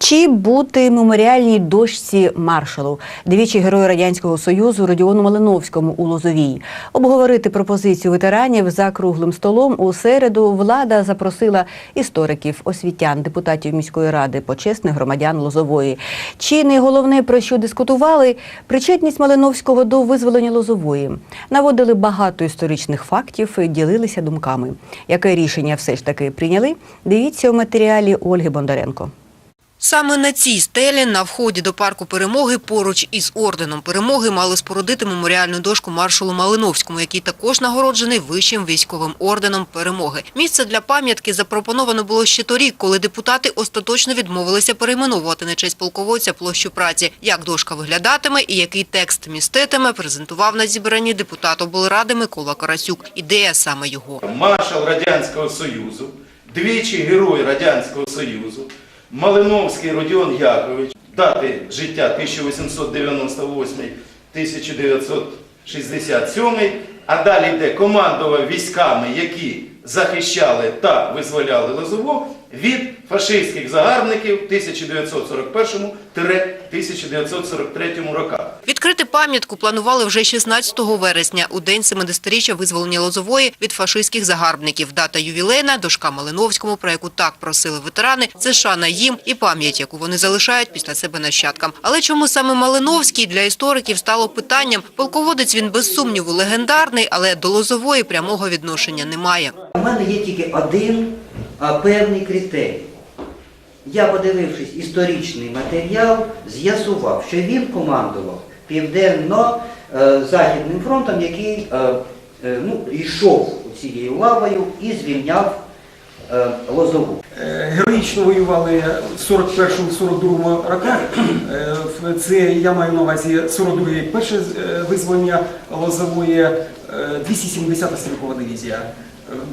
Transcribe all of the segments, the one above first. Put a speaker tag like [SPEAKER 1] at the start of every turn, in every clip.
[SPEAKER 1] Чи бути меморіальній дошці маршалу, двічі герою радянського союзу Родіону Малиновському у Лозовій, обговорити пропозицію ветеранів за круглим столом у середу. Влада запросила істориків, освітян, депутатів міської ради, почесних громадян Лозової. Чи не головне про що дискутували причетність Малиновського до визволення Лозової? Наводили багато історичних фактів, ділилися думками. Яке рішення все ж таки прийняли? Дивіться у матеріалі Ольги Бондаренко.
[SPEAKER 2] Саме на цій стелі на вході до парку перемоги поруч із орденом перемоги мали спорудити меморіальну дошку маршалу Малиновському, який також нагороджений вищим військовим орденом перемоги. Місце для пам'ятки запропоновано було ще торік, коли депутати остаточно відмовилися перейменовувати на честь полководця площу праці. Як дошка виглядатиме і який текст міститиме, презентував на зібранні депутат облради Микола Карасюк. Ідея саме його.
[SPEAKER 3] маршал Радянського Союзу, двічі герой Радянського Союзу, Малиновський Родіон Якович, дати життя 1898-1967, а далі йде командував військами, які захищали та визволяли Лозово від фашистських загарбників 1941-1943 роках.
[SPEAKER 2] Відкрити пам'ятку планували вже 16 вересня, у день 70-річчя визволення Лозової від фашистських загарбників. Дата ювілейна, дошка Малиновському, про яку так просили ветерани, це шана їм і пам'ять, яку вони залишають після себе нащадкам. Але чому саме Малиновський для істориків стало питанням? Полководець він без сумніву легендарний, але до Лозової прямого відношення немає.
[SPEAKER 4] У мене є тільки один а, певний критерій. Я, подивившись історичний матеріал, з'ясував, що він командував південно-західним фронтом, який е, е, ну, йшов цією лавою і звільняв е, Лозову.
[SPEAKER 5] Е, Героїчно воювали в 41-42 роках. Е, Це я маю на увазі 42-й перше е, визволення Лозової, е, 270-та стрілкова дивізія.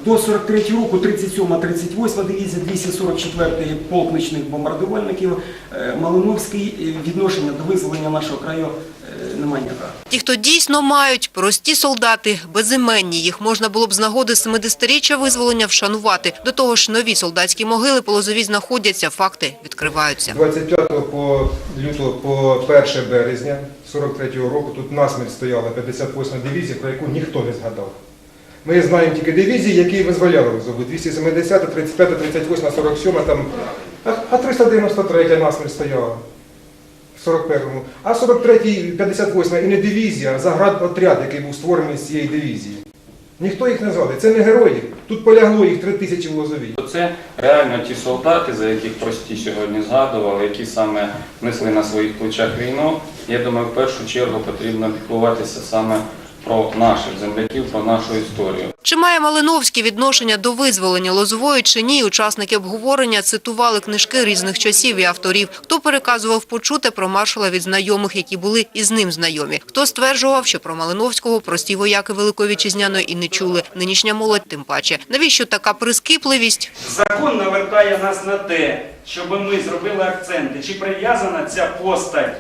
[SPEAKER 5] До 43 року 37-38 дивізія, 244-й полк нічних бомбардувальників. Е, Малиновський е, відношення до визволення нашого краю е, немає ніякого.
[SPEAKER 2] Ті, хто дійсно мають, прості солдати, безіменні, їх можна було б з нагоди 70-річчя визволення вшанувати. До того ж, нові солдатські могили по Лозовій знаходяться, факти відкриваються.
[SPEAKER 6] 25 по лютого по 1 березня 43-го року тут насмерть стояла 58 дивізія, про яку ніхто не згадав. Ми знаємо тільки дивізії, які визволяли Розову. 270, 35, 38, 47, там, а, а 393 насмерть стояла. В 41-му. А 43-й, 58 і не дивізія, а заградотряд, який був створений з цієї дивізії. Ніхто їх не згадує. Це не герої. Тут полягло їх три тисячі в Лозовій.
[SPEAKER 7] Це реально ті солдати, за яких прості сьогодні згадували, які саме несли на своїх плечах війну. Я думаю, в першу чергу потрібно піклуватися саме про наших земляків, про нашу історію.
[SPEAKER 2] Чи має Малиновський відношення до визволення Лозової чи ні? Учасники обговорення цитували книжки різних часів і авторів. Хто переказував почуте про маршала від знайомих, які були із ним знайомі. Хто стверджував, що про Малиновського прості вояки Великої Вітчизняної і не чули. Нинішня молодь тим паче. Навіщо така прискіпливість?
[SPEAKER 8] Закон навертає нас на те, щоб ми зробили акценти, чи прив'язана ця постать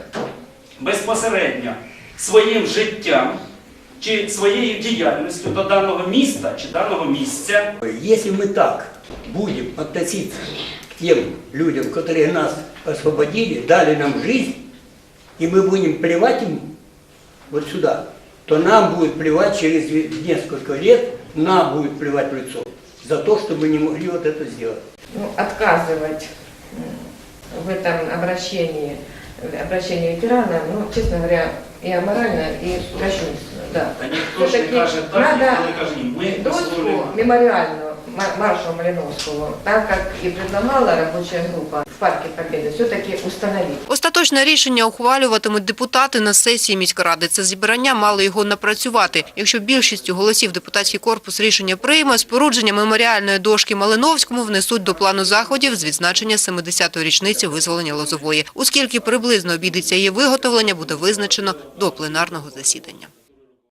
[SPEAKER 8] безпосередньо своїм життям чи своєю діяльністю до даного міста чи даного місця.
[SPEAKER 9] Если мы так будем относиться к тем людям, которые нас освободили, дали нам жизнь, и мы будем плевать им вот сюда, то нам будет плевать через несколько лет, нам будет плевать в лицо за то, что мы не могли вот это сделать.
[SPEAKER 10] ну, отказывать м, в этом обращении, в обращении ветерана, ну, честно говоря, и аморально, и кощунственно, да.
[SPEAKER 8] Та никто же не
[SPEAKER 10] Все-таки
[SPEAKER 8] каже так,
[SPEAKER 10] надо
[SPEAKER 8] никто не кажет, мы
[SPEAKER 10] доску мемориальную Ма- маршалу Малиновскому, так как и предлагала рабочая группа в Парке Победы, все-таки установить.
[SPEAKER 2] Остаточне рішення ухвалюватимуть депутати на сесії міськради. Це зібрання мало його напрацювати. Якщо більшістю голосів депутатський корпус рішення прийме, спорудження меморіальної дошки Малиновському внесуть до плану заходів з відзначення 70-ї річниці визволення Лозової. Оскільки приблизно обійдеться її виготовлення, буде визначено до пленарного засідання.